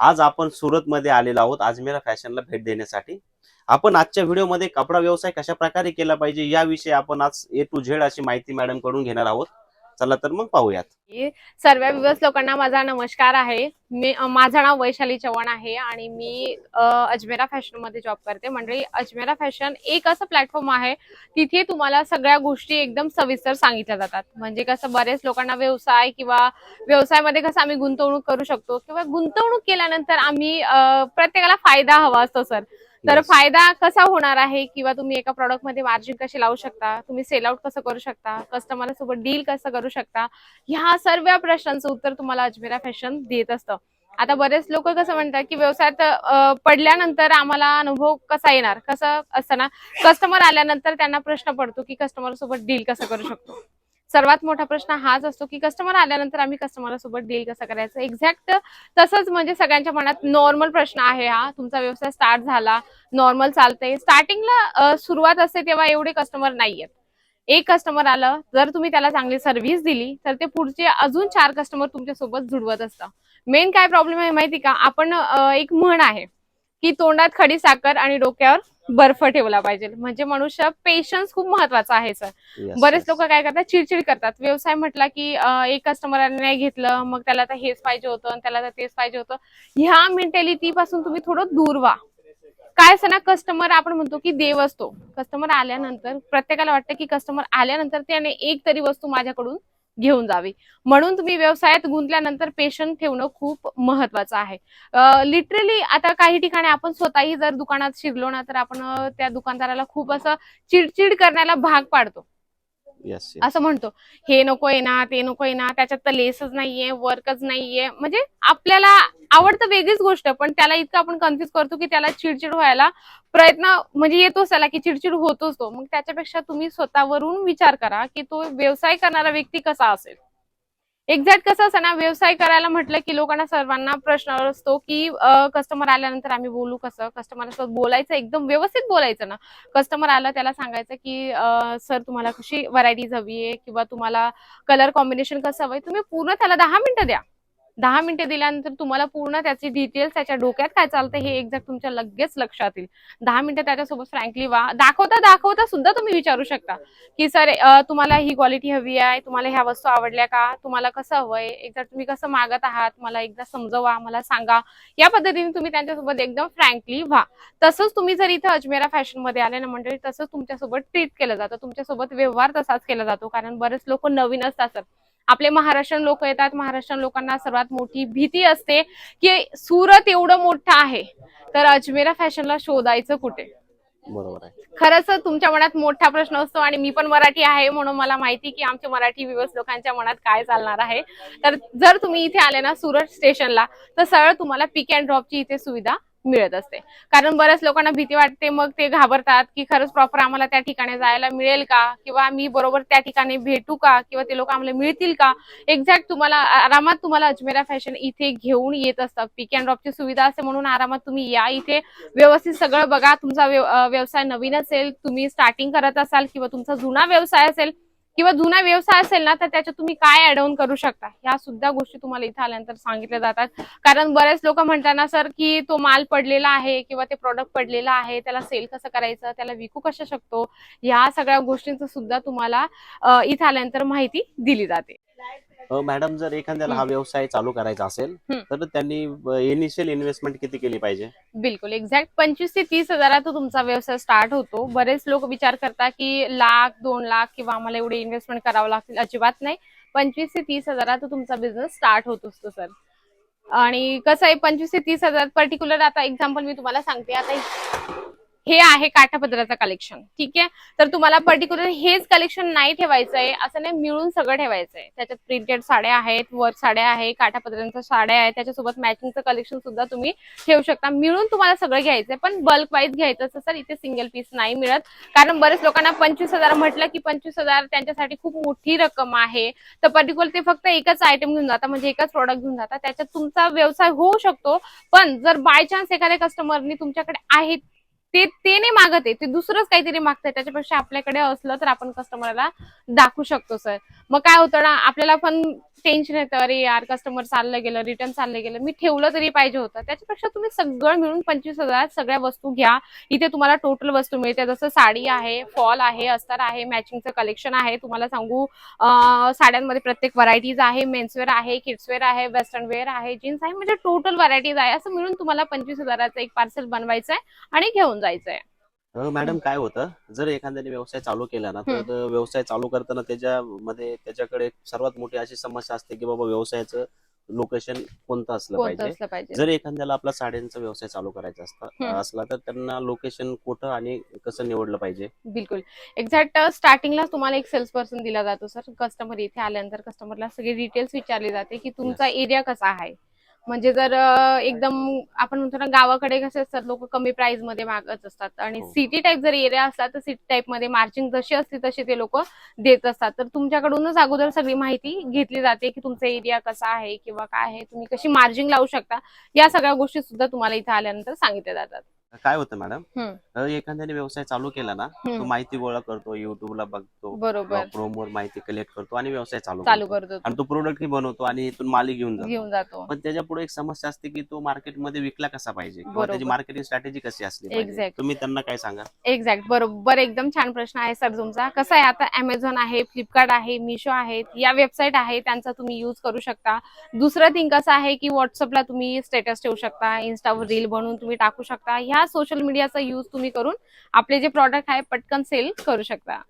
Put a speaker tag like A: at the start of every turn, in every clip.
A: आज आपण सुरतमध्ये आलेलो आहोत अजमेरा फॅशनला भेट देण्यासाठी. आपण आजच्या व्हिडिओमध्ये कपडा व्यवसाय कशा प्रकारे केला पाहिजे याविषयी आपण आज ए टू झेड अशी माहिती मॅडमकडून घेणार आहोत. चला तर मग पाहूयात.
B: सर्व विवस लोकांना माझा नमस्कार आहे. मी माझं नाव वैशाली चव्हाण आहे आणि मी अजमेरा फॅशनमध्ये जॉब करते. म्हणजे अजमेरा फॅशन एक असं प्लॅटफॉर्म आहे तिथे तुम्हाला सगळ्या गोष्टी एकदम सविस्तर सांगितल्या जातात. म्हणजे कसं बरेच लोकांना व्यवसाय किंवा व्यवसायामध्ये कसं आम्ही गुंतवणूक करू शकतो किंवा गुंतवणूक केल्यानंतर आम्ही प्रत्येकाला फायदा हवा असतो सर. तर. फायदा कसा होणार आहे? किंवा तुम्ही एका प्रॉडक्टमध्ये मार्जिन कसे लावू शकता? तुम्ही सेल आउट कसं करू शकता? कस्टमर सोबत डील कसं करू शकता? ह्या सर्व प्रश्नांचं उत्तर तुम्हाला अजमेरा फॅशन देत असतं. आता बरेच लोक कसं म्हणतात की व्यवसायात पडल्यानंतर आम्हाला अनुभव कसा येणार? कसं असतं ना कस्टमर आल्यानंतर त्यांना प्रश्न पडतो की कस्टमर सोबत डील कसं करू शकतो? सर्वात मोठा प्रश्न हाच असतो की कस्टमर आल्यानंतर आम्ही कस्टमर सोबत डील कसं करायचं? एक्झॅक्ट तसंच म्हणजे सगळ्यांच्या मनात नॉर्मल प्रश्न आहे हा. तुमचा व्यवसाय स्टार्ट झाला नॉर्मल चालतंय. स्टार्टिंगला सुरुवात असते तेव्हा एवढे कस्टमर नाहीयेत. एक कस्टमर आलं जर तुम्ही त्याला चांगली सर्व्हिस दिली तर ते पुढचे अजून चार कस्टमर तुमच्यासोबत जुडवत असतं. मेन काय प्रॉब्लेम आहे माहिती का? आपण एक म्हण आहे. की तोंडात खडी साखर आणि डोक्यावर बर्फ ठेवला पाहिजे. म्हणजे मनुष्य पेशन्स खूप महत्त्वाचा आहे सर
A: Yes,
B: बरेच
A: yes.
B: लोक काय करतात चिडचिड करतात. व्यवसाय म्हटला की एक कस्टमरने नाही घेतलं मग त्याला तर हेच पाहिजे होतं आणि त्याला तर तेच पाहिजे होतं. ह्या मेंटॅलिटी पासून तुम्ही थोडं दूर व्हा. काय असं ना कस्टमर आपण म्हणतो की देव असतो. कस्टमर आल्यानंतर प्रत्येकाला वाटतं की कस्टमर आल्यानंतर त्याने एक तरी वस्तू माझ्याकडून घेऊन जावी. म्हणून तुम्ही व्यवसायात गुंतल्यानंतर पेशंट ठेवणं खूप महत्वाचं आहे. लिटरली आता काही ठिकाणी आपण स्वतःही जर दुकानात शिरलो ना तर आपण त्या दुकानदाराला खूप असं चिडचिड करण्याला भाग पाडतो. असं म्हणतो. हे नकोय ना ते नकोय ना त्याच्यात तर लेसच नाहीये वर्कच नाहीये. म्हणजे आपल्याला आवडतं वेगळीच गोष्ट पण त्याला इतकं आपण कन्फ्युज करतो की त्याला चिडचिड व्हायला प्रयत्न म्हणजे येतोच त्याला की चिडचिड होतोच तो. मग त्याच्यापेक्षा तुम्ही स्वतःवरून विचार करा की तो व्यवसाय करणारा व्यक्ती कसा असेल? एक्झॅक्ट कसं असं ना व्यवसाय करायला म्हटलं की लोकांना सर्वांना प्रश्न असतो की कस्टमर आल्यानंतर आम्ही बोलू कसं? कस्टमरसोबत बोलायचं एकदम व्यवस्थित बोलायचं ना. कस्टमर आलं त्याला सांगायचं की सर तुम्हाला कशी व्हरायटीज हवी आहे? किंवा तुम्हाला कलर कॉम्बिनेशन कसं हवंय तुम्ही पूर्ण त्याला दहा मिनिटं द्या. दहा मिनिटं दिल्यानंतर तुम्हाला पूर्ण त्याची डिटेल्स त्याच्या डोक्यात काय चालतं हे एक्झॅक्ट तुमच्या लगेच लक्षात येईल. दहा मिनिटं त्याच्यासोबत फ्रँकली वा दाखवता दाखवता सुद्धा तुम्ही विचारू शकता. की सर तुम्हाला ही क्वालिटी हवी आहे तुम्हाला ह्या वस्तू आवडल्या का तुम्हाला कसं हवंय एक्झॅक्ट तुम्ही कसं मागत आहात मला एकदा समजवा मला सांगा. या पद्धतीने तुम्ही त्यांच्यासोबत एकदम फ्रँकली व्हा. तसंच तुम्ही जर इथं अजमेरा फॅशनमध्ये आले ना मंडळी तसंच तुमच्यासोबत ट्रीट केलं जातं. तुमच्यासोबत व्यवहार तसाच केला जातो. कारण बरेच लोक नवीन असतात सर आपले महाराष्ट्रीयन लोक येतात महाराष्ट्रीयन लोकांना सर्वात मोठी भीती असते की सुरत एवढं मोठं आहे तर अजमेरा फॅशनला शोधायचं कुठे?
A: बरोबर आहे.
B: खरंच तुमच्या मनात मोठा प्रश्न असतो आणि मी पण मराठी आहे म्हणून मला माहिती की आमच्या मराठी विवस लोकांच्या मनात काय चालणार आहे. तर जर तुम्ही इथे आले ना सुरत स्टेशनला तर सरळ तुम्हाला पिक अँड ड्रॉपची इथे सुविधा मिळत असते. कारण बऱ्याच लोकांना भीती वाटते मग ते घाबरतात की खरंच प्रॉपर आम्हाला त्या ठिकाणी जायला मिळेल का? किंवा मी बरोबर त्या ठिकाणी भेटू का? किंवा ते लोक आम्हाला मिळतील का? एक्झॅक्ट तुम्हाला आरामात तुम्हाला अजमेरा फॅशन इथे घेऊन येत असतात. पिक अँड ड्रॉपची सुविधा असते म्हणून आरामात तुम्ही या इथे. व्यवस्थित सगळं बघा. तुमचा व्यवसाय नवीन असेल तुम्ही स्टार्टिंग करत असाल किंवा तुमचा जुना व्यवसाय असेल किंवा जुना व्यवसाय असेल ना तर त्याच्यात तुम्ही काय ऍड ऑन करू शकता? ह्या सुद्धा गोष्टी तुम्हाला इथे आल्यानंतर सांगितल्या जातात. कारण बरेच लोक म्हणतात ना सर की तो माल पडलेला आहे किंवा ते प्रॉडक्ट पडलेला आहे त्याला सेल कसं करायचं त्याला विकू कसं शकतो? ह्या सगळ्या गोष्टींचं सुद्धा तुम्हाला इथं इथे आल्यानंतर माहिती दिली जाते.
A: मॅडम जर एखाद्याला हा व्यवसाय चालू करायचा असेल. तर त्यांनी इनिशियल इन्व्हेस्टमेंट किती केली पाहिजे?
B: बिलकुल. एक्झॅक्ट पंचवीस ते तीस हजारात तुमचा व्यवसाय स्टार्ट होतो. बरेच लोक विचार करतात की लाख दोन लाख किंवा आम्हाला एवढे इन्व्हेस्टमेंट करावं लागतील? अजिबात नाही. पंचवीस ते तीस हजारात तुमचा बिझनेस स्टार्ट होत असतो सर आणि कसं आहे पंचवीस ते तीस हजार पर्टिक्युलर आता एक्झाम्पल मी तुम्हाला सांगते. आता हे आहे काठापदराचं कलेक्शन ठीक आहे? तर तुम्हाला पर्टिक्युलर हेच कलेक्शन नाही ठेवायचं आहे असं नाही मिळून सगळं ठेवायचं आहे. त्याच्यात प्रिंटेड साड्या आहेत वर्क साड्या आहे काठापदरांच्या साड्या आहेत त्याच्यासोबत मॅचिंगचं कलेक्शन सुद्धा तुम्ही ठेवू शकता. मिळून तुम्हाला सगळं घ्यायचंय पण बल्क वाईज घ्यायचं असं सर इथे सिंगल पीस नाही मिळत. कारण बरेच लोकांना पंचवीस हजार म्हटलं की पंचवीस हजार त्यांच्यासाठी खूप मोठी रक्कम आहे. तर पर्टिक्युलर ते फक्त एकच आयटम घेऊन जातात म्हणजे एकच प्रोडक्ट घेऊन जातात त्याच्यात तुमचा व्यवसाय होऊ शकतो पण जर बाय चान्स एखाद्या कस्टमरनी तुमच्याकडे आहेत ते ते नाही मागत आहे. ते दुसरंच काहीतरी मागतंय. त्याच्यापेक्षा आपल्याकडे असलं तर आपण कस्टमरला दाखवू शकतो सर मग काय होतं ना आपल्याला पण टेन्शन येतं अरे यार कस्टमर चाललं गेलं रिटर्न चाललं गेलं मी ठेवलं तरी पाहिजे होतं. त्याच्यापेक्षा तुम्ही सगळं मिळून पंचवीस हजारात सगळ्या वस्तू घ्या. इथे तुम्हाला टोटल वस्तू मिळते जसं साडी आहे फॉल आहे अस्तर आहे मॅचिंगचं कलेक्शन आहे. तुम्हाला सांगू साड्यांमध्ये प्रत्येक व्हरायटीज आहे मेन्सवेअर आहे किड्सवेअर आहे वेस्टर्न वेअर आहे जीन्स आहे म्हणजे टोटल व्हरायटीज आहे. असं मिळून तुम्हाला पंचवीस हजाराचं एक पार्सल बनवायचं आहे आणि घेऊन जायचं आहे
A: मॅडम काय होतं? जर एखाद्याने व्यवसाय चालू केला ना तर व्यवसाय चालू करताना त्याच्यामध्ये त्याच्याकडे सर्वात मोठी अशी समस्या असते की बाबा व्यवसायाचं लोकेशन कोणतं असलं पाहिजे. जर एखाद्याला आपला साड्यांचा व्यवसाय चालू करायचा असता. असला तर त्यांना लोकेशन कुठं आणि कसं निवडलं पाहिजे?
B: बिलकुल. एक्झॅक्ट स्टार्टिंगला तुम्हाला एक सेल्स पर्सन दिला जातो सर. कस्टमर इथे आल्यानंतर कस्टमरला सगळे डिटेल्स विचारले जाते की तुमचा एरिया कसा आहे? म्हणजे जर एकदम आपण म्हणतो ना गावाकडे कसे असतात लोक कमी प्राइसमध्ये मागत असतात. आणि
A: हो.
B: सिटी टाईप जर एरिया असला तर सिटी टाईपमध्ये मार्जिन जशी असते तशी ते लोक देत असतात. तर तुमच्याकडूनच अगोदर सगळी माहिती घेतली जाते की तुमचा एरिया कसा आहे किंवा काय आहे. तुम्ही कशी मार्जिन लावू शकता या सगळ्या गोष्टी सुद्धा तुम्हाला इथे आल्यानंतर सांगितल्या जातात.
A: काय होतं मॅडम?
B: हम्म.
A: अ, एखाद्याने व्यवसाय चालू केला ना तो
B: हम्म.
A: माहिती गोळा करतो युट्यूबला बघतो
B: बरोबर.
A: क्रोमवर माहिती कलेक्ट करतो आणि व्यवसाय चालू
B: चालू
A: करतो.
B: करतो
A: आणि तो प्रोडक्ट बनवतो आणि इथून मालिक घेऊन जातो.
B: घेऊन जातो.
A: पण त्याच्या पुढे एक समस्या असते की तो मार्केटमध्ये विकला कसा पाहिजे? किंवा
B: बरोबर.
A: त्याची मार्केटिंग स्ट्रॅटेजी कशी असली पाहिजे?
B: Exact.
A: तुम्ही त्यांना काय सांगा?
B: एक्झॅक्ट बरोबर. एकदम छान प्रश्न आहे सर तुमचा. कसं आहे आता अमेझॉन आहे फ्लिपकार्ट आहे मिशो आहेत. या वेबसाईट आहे त्यांचा तुम्ही युज करू शकता. दुसरं थिंग कसं आहे की व्हॉट्सअपला तुम्ही स्टेटस ठेवू शकता इन्स्टावर रील बनवून तुम्ही टाकू शकता. ह्या सोशल मीडियाचा युज तुम्ही करून आपले जे प्रॉडक्ट आहे पटकन सेल करू शकता.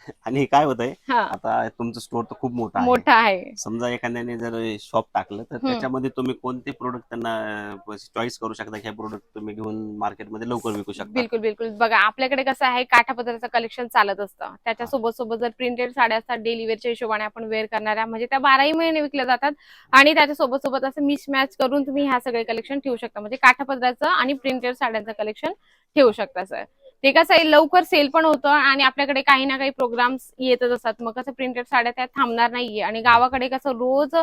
A: आणि काय होतंय
B: हा.
A: आता तुमचं स्टोर तर खूप मोठा आहे.
B: मोठा आहे.
A: समजा एखाद्याने जर शॉप टाकलं तर
B: हम्म.
A: त्याच्यामध्ये तुम्ही कोणते प्रोडक्ट त्यांना चॉईस करू शकता? हे प्रोडक्ट तुम्ही घेऊन मार्केटमध्ये लवकर विकू शकता.
B: बिलकुल बिलकुल. बघा आपल्याकडे कसं आहे काठापदराचं कलेक्शन चालत असतं. त्याच्या सोबत सोबत जर प्रिंटेड साड्या असतात डेली वेअरच्या हिशोबाने आपण वेअर करणाऱ्या म्हणजे त्या बाराही महिने विकल्या जातात. आणि त्याच्या सोबत सोबत असं मिस मॅच करून तुम्ही ह्या सगळे कलेक्शन ठेवू शकता. म्हणजे काठापदराचं आणि प्रिंटेड साड्यांचं कलेक्शन ठेवू शकता सर ते कसं आहे लवकर सेल पण होतं आणि आपल्याकडे काही ना काही प्रोग्राम्स येतच असतात. मग कसं प्रिंटेड साड्या त्या थांबणार नाहीये आणि गावाकडे कसं रोज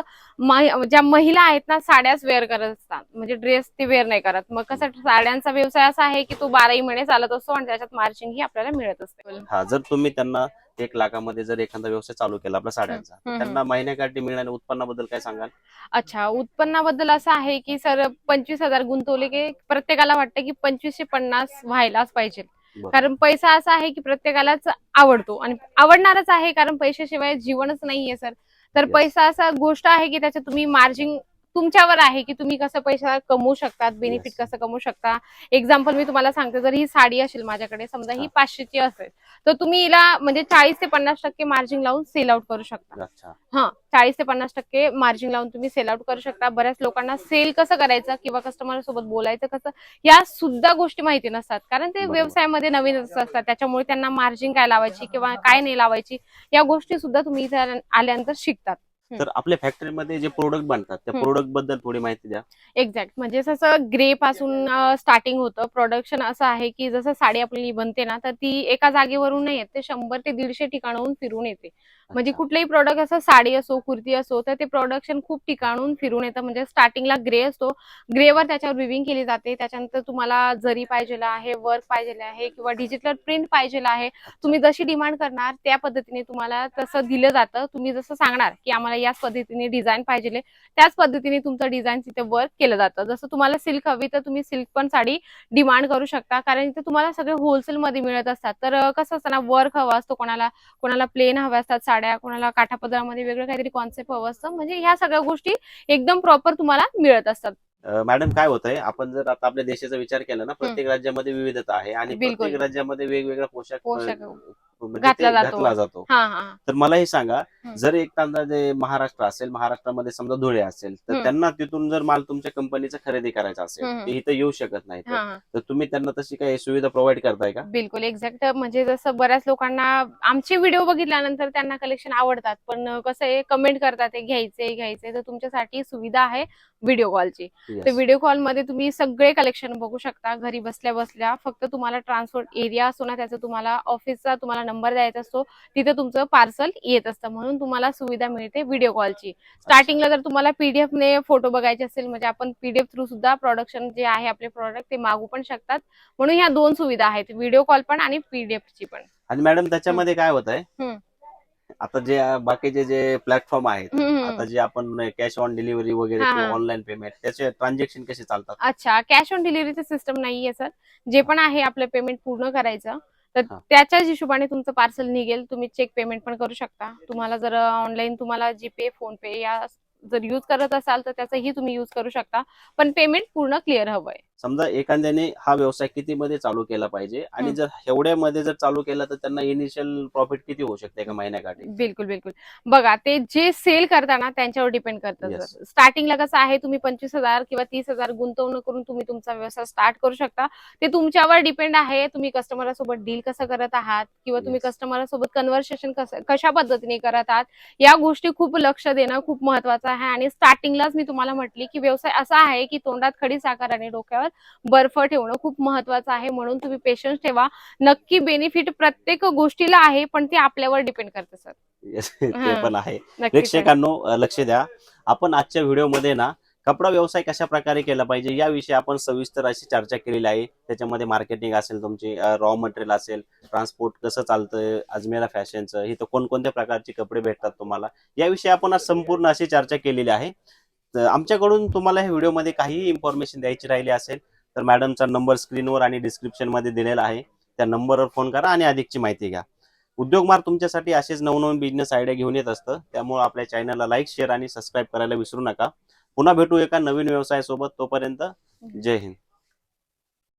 B: ज्या महिला आहेत ना साड्याच वेअर करत असतात. म्हणजे ड्रेस ते वेअर नाही करत. मग कसं साड्यांचा व्यवसाय असा आहे की तो बाराही महिने चालत असतो आणि त्याच्यात मार्जिन ही आपल्याला मिळत असते.
A: जर तुम्ही त्यांना एक लाखामध्ये जर एखादा व्यवसाय चालू केला आपला साड्यांचा
B: हम्म.
A: त्यांना महिन्याकाठी मिळणाऱ्या उत्पन्नाबद्दल काय सांगाल
B: अच्छा उत्पन्नाबद्दल असं आहे की सर पंचवीस हजार गुंतवले की प्रत्येकाला वाटतं की पंचवीसशे पन्नास व्हायलाच पाहिजे
A: बरं.
B: कारण पैसा असा आहे की प्रत्येकालाच आवडतो आणि आवडणारच आहे कारण पैशाशिवाय जीवनच नाहीये सर तर
A: Yes.
B: पैसा असा गोष्ट आहे की त्याच्यात तुम्ही मार्जिन तुमच्यावर आहे की तुम्ही कसं पैसा कमवू शकतात बेनिफिट
A: Yes.
B: कसं कमवू शकता एक्झाम्पल मी तुम्हाला सांगते जर ही साडी असेल माझ्याकडे समजा ही. पाचशेची असेल तर तुम्ही हिला म्हणजे चाळीस ते पन्नास टक्के मार्जिन लावून सेल आउट करू शकता
A: अच्छा
B: हा चाळीस ते पन्नास टक्के मार्जिन लावून तुम्ही सेल आउट करू शकता बऱ्याच लोकांना सेल कसं करायचं किंवा कस्टमर सोबत बोलायचं कसं या सुद्धा गोष्टी माहिती नसतात कारण ते. व्यवसायामध्ये नवीन असतात त्याच्यामुळे त्यांना मार्जिन काय लावायची किंवा काय नाही लावायची या गोष्टी सुद्धा तुम्ही आल्यानंतर शिकतात
A: तर आपल्या फॅक्टरीमध्ये जे प्रोडक्ट बनतात त्या. प्रोडक्टबद्दल थोडी माहिती द्या.
B: एक्झॅक्ट म्हणजे जसं ग्रे पासून स्टार्टिंग होतं. प्रोडक्शन असं आहे की जसं साडी आपली बनते ना तर ती एका जागेवरून नाही येत. ते शंभर ते दीडशे ठिकाणाहून फिरून येते. म्हणजे. कुठलेही प्रोडक्ट असं साडी असो कुर्ती असो तर ते प्रोडक्शन खूप ठिकाणून फिरून येतं. म्हणजे स्टार्टिंगला ग्रे असतो. ग्रेवर त्याच्यावर विविंग केली जाते. त्याच्यानंतर तुम्हाला जरी पाहिजे आहे वर्क पाहिजे आहे किंवा डिजिटल प्रिंट पाहिजे आहे तुम्ही जशी डिमांड करणार त्या पद्धतीने तुम्हाला तसं दिलं जातं. तुम्ही जसं सांगणार की आम्हाला याच पद्धतीने डिझाईन पाहिजे त्याच पद्धतीने तुमचं डिझाईन तिथे वर्क केलं जातं. जसं तुम्हाला सिल्क हवी तर तुम्ही सिल्क पण साडी डिमांड करू शकता. कारण इथे तुम्हाला सगळे होलसेल मध्ये मिळत असतात. तर कसं असतं ना वर्क हवा असतो कोणाला कोणाला प्लेन हव्या असतात साड्या कोणाला काठापदरामध्ये वेगळं काहीतरी कॉन्सेप्ट हवं असतं. म्हणजे ह्या सगळ्या गोष्टी एकदम प्रॉपर तुम्हाला मिळत असतात.
A: मॅडम काय होतंय? आपण जर आता आपल्या देशाचा विचार केला ना प्रत्येक राज्यामध्ये विविधता आहे आणि. प्रत्येक राज्यामध्ये वेगवेगळा पोशाख
B: पोशाख.
A: म्हणजे
B: घातला जातो. हा हा
A: तर मला हे सांगा. जर एक अंदाजे महाराष्ट्र असेल महाराष्ट्रामध्ये समजा धुळे असेल तर. त्यांना तिथून जर माल तुमच्या कंपनीचा खरेदी करायचा असेल. ते इथं येऊ शकत नाही तर तुम्ही त्यांना तशी काही सुविधा प्रोव्हाइड करताय का
B: बिलकुल एक्झॅक्ट म्हणजे जसं बऱ्याच लोकांना आमचे व्हिडिओ बघितल्यानंतर त्यांना कलेक्शन आवडतात पण कसं आहे कमेंट करतात हे घ्यायचे घ्यायचे तर तुमच्यासाठी सुविधा आहे व्हिडिओ कॉलची. तर व्हिडिओ कॉलमध्ये तुम्ही सगळे कलेक्शन बघू शकता घरी बसल्या बसल्या फक्त तुम्हाला ट्रान्सपोर्ट एरिया असतो ना त्याचा तुम्हाला ऑफिसचा तुम्हाला नंबर द्यायचा असतो तिथे तुमचं पार्सल येत असतं. म्हणून तुम्हाला सुविधा मिळते व्हिडिओ कॉलची स्टार्टिंगला जर तुम्हाला पीडीएफ ने फोटो बघायचे असेल म्हणजे आपण पीडीएफ थ्रू सुद्धा प्रोडक्शन जे आहे आपले प्रोडक्ट ते मागू पण शकतात. म्हणून ह्या दोन सुविधा आहेत व्हिडिओ कॉल पण आणि पीडीएफ ची पण.
A: आणि मॅडम त्याच्यामध्ये काय होत आहे. आता जे बाकीचे जे प्लॅटफॉर्म आहेत आता. जे आपण कॅश ऑन डिलिव्हरी वगैरे. ऑनलाईन पेमेंट त्याचे ट्रान्झॅक्शन कसे चालतात?
B: अच्छा कॅश ऑन डिलिव्हरीचं सिस्टम नाहीये सर जे पण आहे आपलं पेमेंट पूर्ण करायचं तर. त्याच्याच हिशोबाने तुमचं पार्सल निघेल. तुम्ही चेक पेमेंट पण करू शकता. तुम्हाला जर ऑनलाईन तुम्हाला जीपे फोन पे या जर युज करत असाल तर त्याचाही तुम्ही युज करू शकता. पण पेमेंट पूर्ण क्लिअर हवंय.
A: समजा एखाद्याने हा व्यवसाय किती मध्ये चालू केला पाहिजे? आणि. जर एवढ्यामध्ये जर चालू केला तर त्यांना इनिशियल प्रॉफिट किती होऊ शकते एका महिन्याकाठी?
B: बिलकुल बिलकुल. बघा ते जे सेल करताना त्यांच्यावर डिपेंड करतं
A: Yes.
B: सर. स्टार्टिंगला कसं आहे तुम्ही पंचवीस हजार किंवा तीस हजार गुंतवणूक करून तुम्ही तुमचा व्यवसाय स्टार्ट करू शकता. ते तुमच्यावर डिपेंड आहे. तुम्ही कस्टमर सोबत डील कसं करत आहात? किंवा तुम्ही
A: Yes.
B: कस्टमर सोबत कन्व्हर्सेशन कसं कशा पद्धतीने करत आहात? या गोष्टी खूप लक्ष देणं खूप महत्वाचं आहे. आणि स्टार्टिंगलाच मी तुम्हाला म्हटली की व्यवसाय असा आहे की तोंडात खडी साखर आणि डोक्यावर बर्फ ठेवणं खूप महत्वाचं आहे. म्हणून तुम्ही पेशन्स ठेवा. नक्की बेनिफिट प्रत्येक गोष्टीला आहे पण ते आपल्यावर डिपेंड करतं सर
A: ते. पण आहे. प्रेक्षकांनो लक्ष द्या. आपण आजच्या व्हिडिओमध्ये ना कपडा व्यवसाय कशा प्रकारे केला पाहिजे याविषयी आपण सविस्तर अशी चर्चा केलेली आहे. त्याच्यामध्ये मार्केटिंग असेल तुमची रॉ मटेरियल असेल ट्रान्सपोर्ट कसं चालतं अजमेरा फॅशनचं इथं कोणकोणत्या प्रकारचे कपडे भेटतात तुम्हाला याविषयी आपण आज संपूर्ण अशी चर्चा केलेली आहे. तर आमच्याकडून तुम्हाला ह्या व्हिडिओमध्ये काहीही इन्फॉर्मेशन द्यायची राहिली असेल तर मॅडमचा नंबर स्क्रीनवर आणि डिस्क्रिप्शनमध्ये दिलेला आहे. त्या नंबरवर फोन करा आणि अधिकची माहिती घ्या. उद्योगमार तुमच्यासाठी असेच नवनवीन बिझनेस आयडिया घेऊन येत असतं. त्यामुळे आपल्या चॅनलला लाईक शेअर आणि सबस्क्राईब करायला विसरू नका. पुन्हा भेटू एका नवीन व्यवसायासोबत तोपर्यंत जय हिंद.